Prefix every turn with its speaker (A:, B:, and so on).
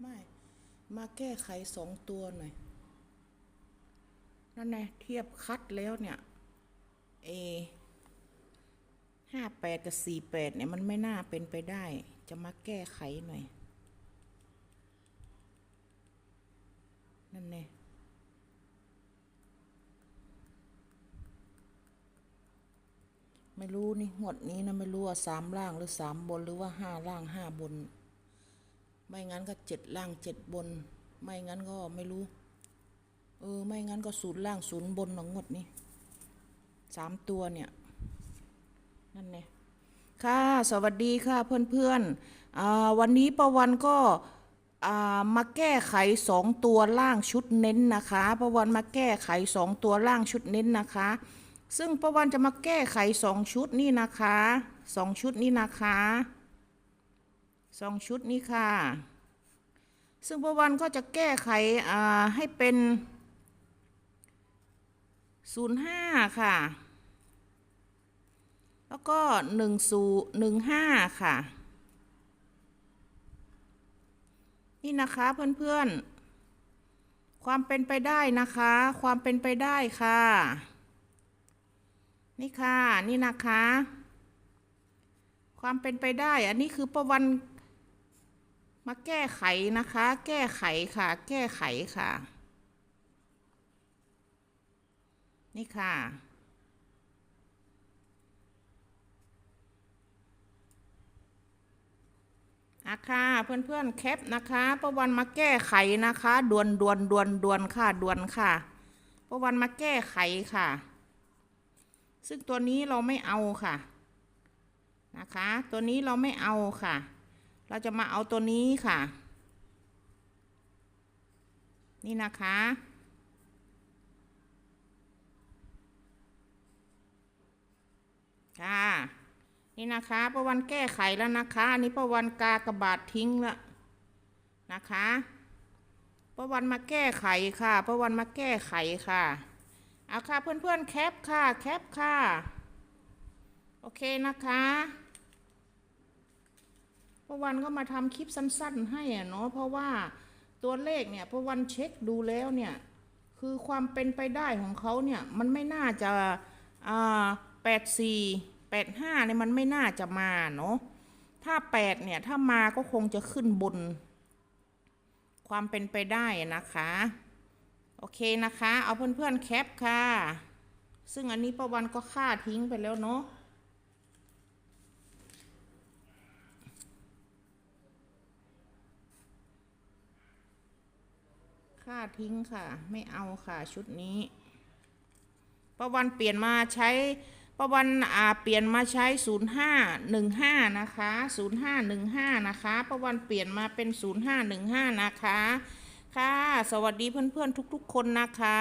A: ไม่ มาแก้ไขสองตัวหน่อย นั่นไงเทียบคัดแล้วเนี่ย เอห้าแปดกับสี่แปดเนี่ยมันไม่น่าเป็นไปได้ จะมาแก้ไขหน่อย นั่นไงไม่รู้นี่หวดนี้นะไม่รู้ว่าสามล่างหรือสามบนหรือว่าห้าล่างห้าบน ไม่งั้นก็เจ็ดล่างเจ็ดบน ไม่งั้นก็ไม่รู้ เออ ไม่งั้นก็ศูนย์ล่างศูนย์บนหนองงดนี่สามตัวเนี่ย นั่นไงค่ะ สวัสดีค่ะเพื่อนๆอ่าวันนี้ประวันก็อ่ามาแก้ไขสองตัวล่างชุดเน้นนะคะประวันมาแก้ไขสองตัวล่างชุดเน้นนะคะ ซึ่งประวันจะมาแก้ไขสองชุดนี่นะคะสองชุดนี่นะคะ สองชุดนี้ค่ะ ซึ่งประวันก็จะแก้ไขให้เป็น 05 ค่ะ แล้วก็1สู15 ค่ะ นี่นะคะเพื่อนๆ ความเป็นไปได้นะคะ ความเป็นไปได้ค่ะ นี่ค่ะ นี่นะคะความเป็นไปได้ อันนี้คือประวัน มาแก้ไขนะคะ แก้ไขค่ะ แก้ไขค่ะ นี่ค่ะอะค่ะเพื่อนๆแคปนะคะประวันมาแก้ไขนะคะด่วนด่วนด่วนด่วนค่ะด่วนค่ะประวันมาแก้ไขค่ะ ซึ่งตัวนี้เราไม่เอาค่ะ นะคะ ตัวนี้เราไม่เอาค่ะ เราจะมาเอาตัวนี้ค่ะ นี่นะคะ ค่ะ นี่นะคะประวันแก้ไขแล้วนะคะ อันนี้ประวันกากระบาดทิ้งแล้วนะคะประวันมาแก้ไขค่ะประวันมาแก้ไขค่ะเอาค่ะเพื่อนๆแคปค่ะ แคปค่ะ โอเคนะคะ ประวันก็มาทำคลิปสั้นๆ ให้อะเนาะเพราะว่าตัวเลขเนี่ยประวันเช็คดูแล้วเนี่ยคือความเป็นไปได้ของเขาเนี่ยมันไม่น่าจะอ่าแปดสี่แปดห้าเนี่ยมันไม่น่าจะมาเนาะถ้าแปดเนี่ยถ้ามาก็คงจะขึ้นบน ความเป็นไปได้นะคะ โอเคนะคะ เอาเพื่อนๆแคปค่ะ ซึ่งอันนี้ประวันก็ฆ่าทิ้งไปแล้วเนาะ ค่าทิ้งค่ะ ไม่เอาค่ะชุดนี้ประวันเปลี่ยนมาใช้ประวันอ่าเปลี่ยนมาใช้ศูนย์ห้าหนึ่งห้านะคะ0515นะคะประวันเปลี่ยนมาเป็นศูนย์ห้าหนะคะ ค่ะ สวัสดีเพื่อนๆทุก ๆ คนนะคะ